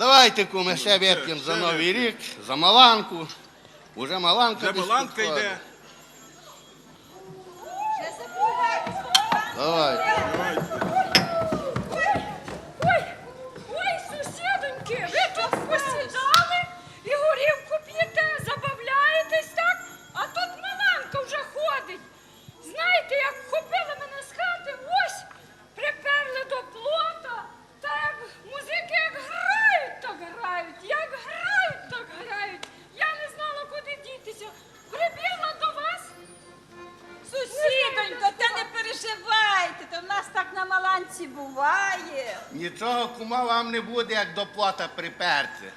Давайте, куме, ще вип'ємо за Новий рік, за Маланку. Уже Маланка Вже десь Маланка підходить. йде. Давай. Буває. Нічого, кума, вам не буде, як доплата при приперти.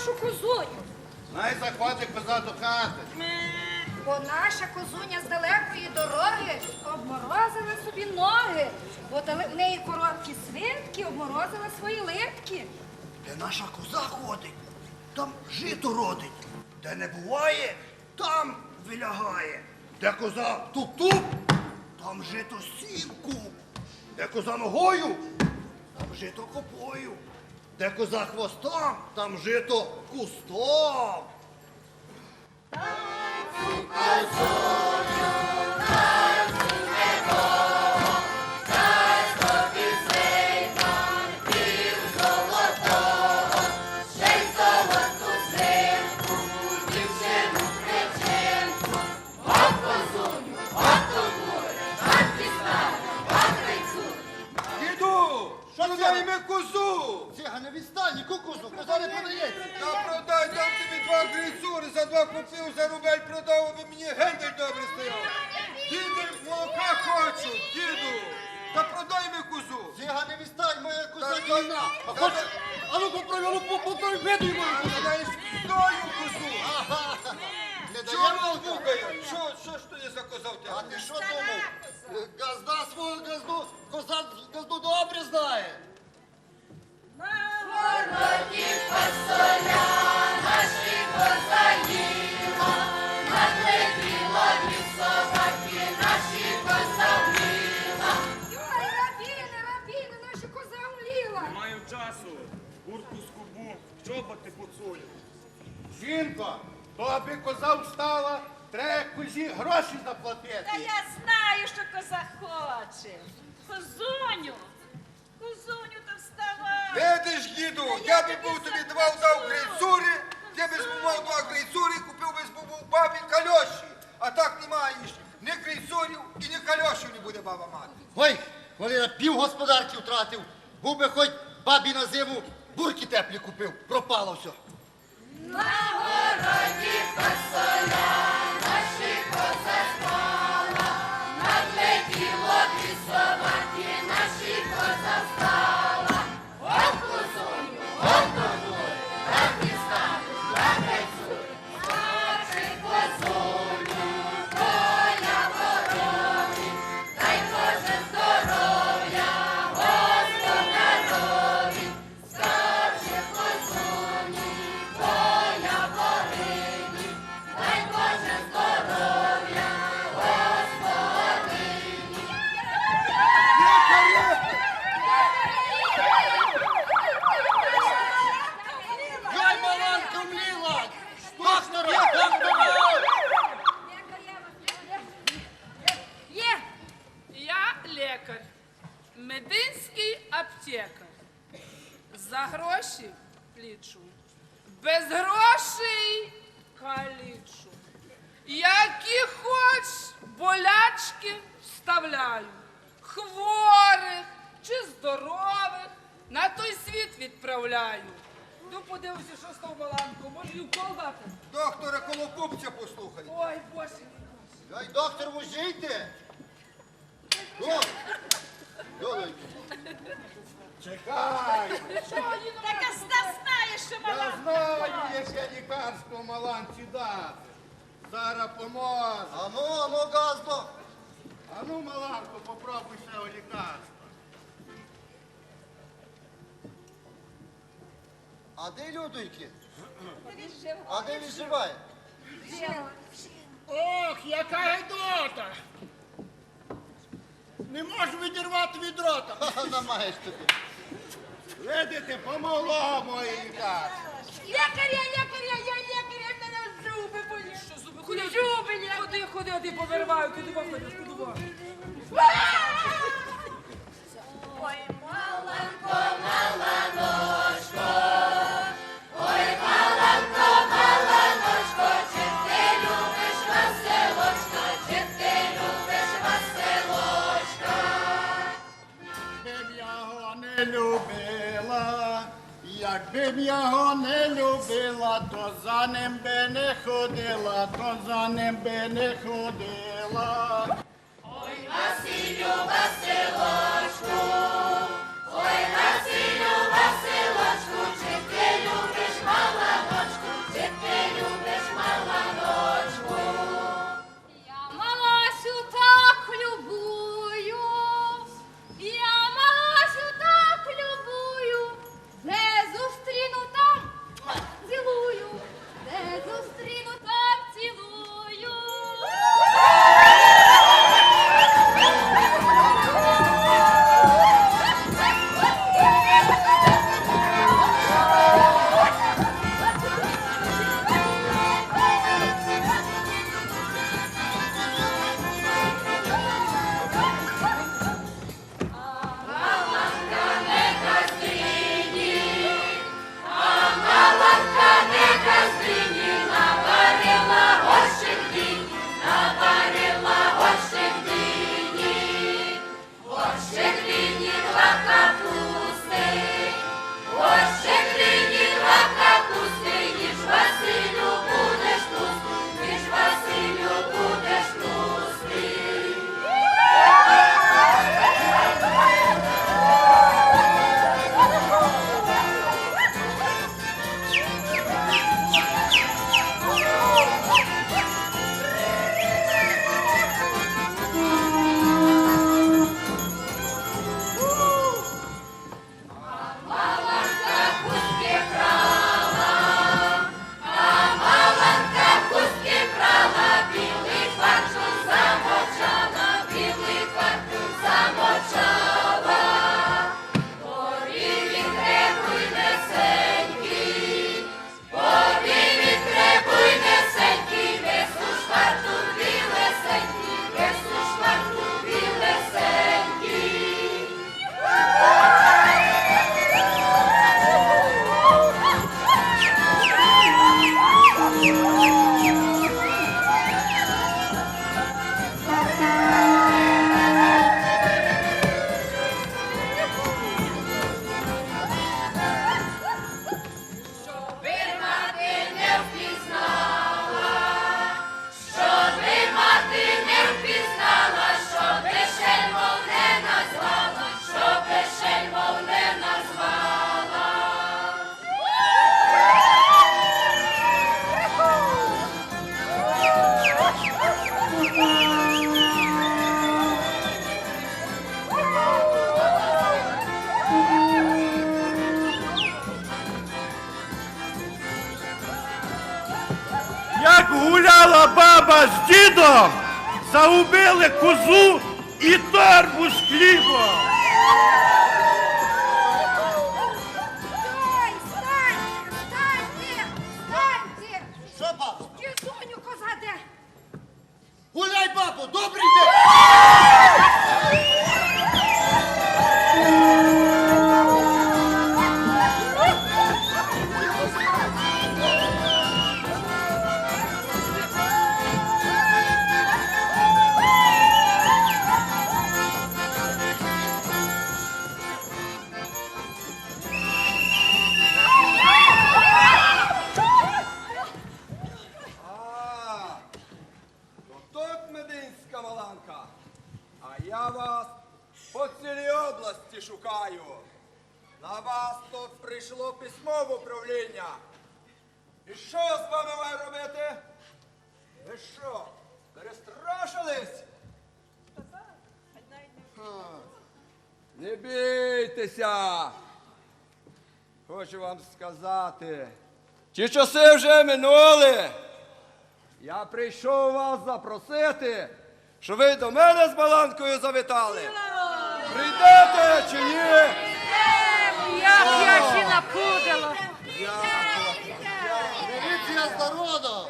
Нашу козуню. Най заходить коза до хати. Бо наша козуня з далекої дороги обморозила собі ноги, бо в неї короткі свинки обморозила свої литки. Де наша коза ходить, там жито родить. Де не буває, там вилягає. Де коза туп-туп, там жито сівку. Де коза ногою, там жито копою. Де коза хвостом, там жито кустом. Діду, грицури, купив, за рубель продав, аби мені гендель добре стояв. Діду, молока хочу, діду. Та продай ми козу. Цигане, відстань, моя коза Та-. А та- хоч, а ну попробуй, а ну попробуй, видуй мою козу. я ж знаю козу. Не Чого даємо вона? Що, що ж то є за коза в А тебе? ти що думав? Е, Газда свою газду, коза газду добре знає. Городі фасоля, наші козаїла, то аби коза встала, треба козі гроші заплатити. Та я знаю, що коза хоче. Козуню, козуню, то вставай. Видиш, діду, Та я я би тобі був тобі заплачу. давав дав грейсури, ти би мав два грейсури, купив би бабу бабі кальоші. А так не маєш ні грейсурів і ні кальошів не буде баба мати. Ой, коли я пів господарки втратив, був би хоч бабі на зиму бурки теплі купив, пропало все. Йой, За гроші плічу, без грошей калічу. Які хоч болячки вставляю, хворих чи здорових на той світ відправляю. Ну, подивися, що з того баланку, може й укол дати? Доктора Колокупця послухай. Ой, боже. Йой, доктор, мужійте! О, Чекай, Та казна знає, що я мала. знаю, яке лікарство маланці дати. Зараз поможе. а ну, а ну, газдо! А ну, маланко, попробуй цього лікарства. А де людоньки? А де відживає? Ох, яка гидота! Не можу відірвати від рота. Ха-ха, намаєш тобі. Видите, помогло мої, так Лікаря, лікаря, я лікаря, в мене зуби болять. Що зуби? Ходи, ходи, ходи, ходи, ходи, повириваю, куди виходиш, куди виходиш. Ой, не любила, то за ним би не ходила, то за ним би не ходила. Я баба з дідом загубили козу і торбу з хлібом. Області. На вас тут прийшло письмо в управління. І що з вами маю робити? Ви що, перестрашились? Не бійтеся. Хочу вам сказати. Ті часи вже минули. Я прийшов вас запросити, що ви до мене з Баланкою завітали. Прийдете чи ні? Як я ще напудила! Міліція з народом!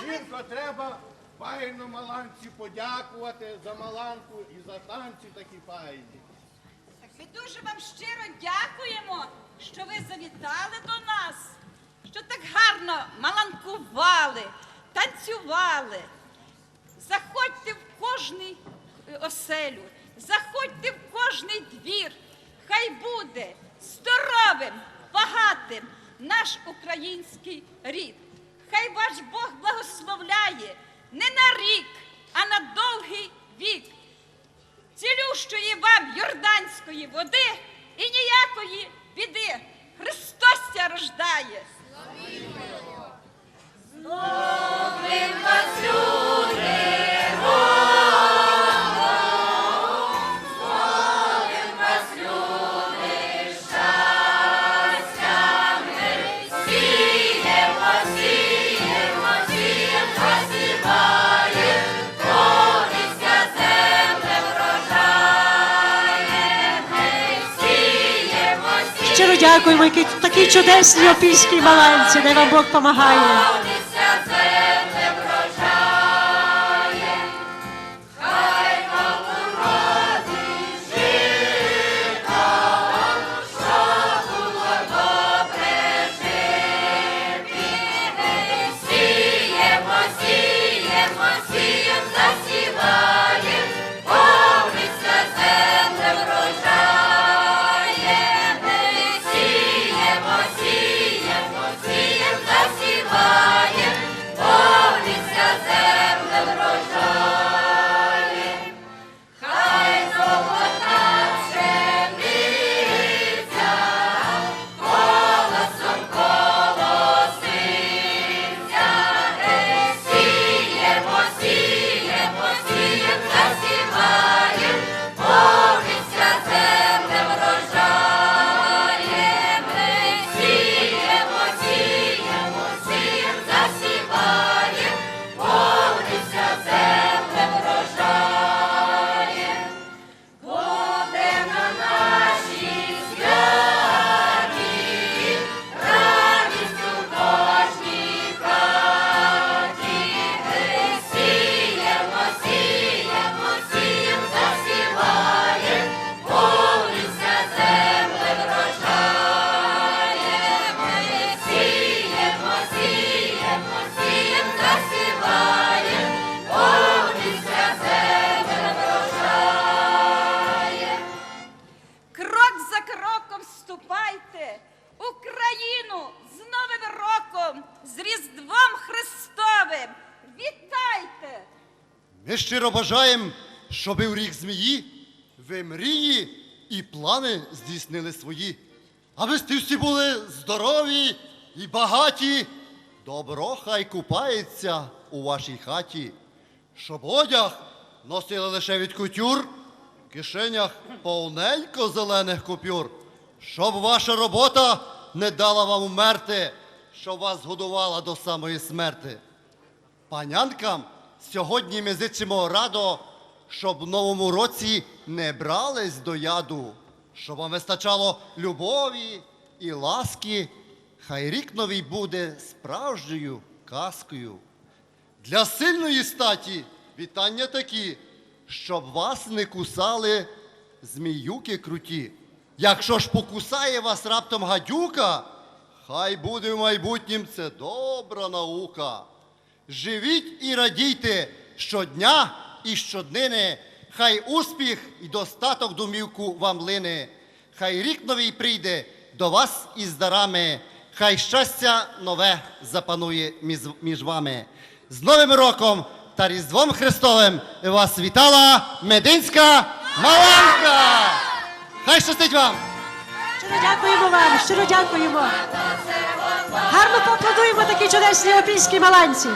Жінко, треба файно маланці подякувати за маланку і за танці такі файні. Так ми дуже вам щиро дякуємо, що ви завітали до нас, що так гарно маланкували, танцювали. Заходьте в кожний е, оселю, заходьте в кожний двір. Хай буде здоровим, багатим наш український рід. Хай ваш Бог благословляє не на рік, а на довгий вік цілющої вам Йорданської води і ніякої біди. Христос ся рождає. Щиро дякуємо, які такі чудесні опільські маланці, де вам Бог допомагає. Щиро бажаємо, щоби у рік змії ви мрії і плани здійснили свої. Аби сті всі були здорові і багаті. Добро хай купається у вашій хаті. Щоб одяг носили лише від кутюр, в кишенях повненько зелених купюр. Щоб ваша робота не дала вам умерти, що вас годувала до самої смерти. Панянкам сьогодні ми зичимо радо, щоб в новому році не брались до яду, щоб вам вистачало любові і ласки. Хай рік новий буде справжньою казкою. Для сильної статі вітання такі, щоб вас не кусали зміюки круті. Якщо ж покусає вас раптом гадюка, хай буде в майбутнім це добра наука. Живіть і радійте щодня і щоднини, хай успіх і достаток домівку вам лине, хай рік новий прийде до вас із дарами, хай щастя нове запанує між, вами. З Новим роком та Різдвом Христовим вас вітала Мединська Маланка! Хай щастить вам! Щиро дякуємо вам, щиро дякуємо. Гарно поаплодуємо такій чудесній опільській маланці.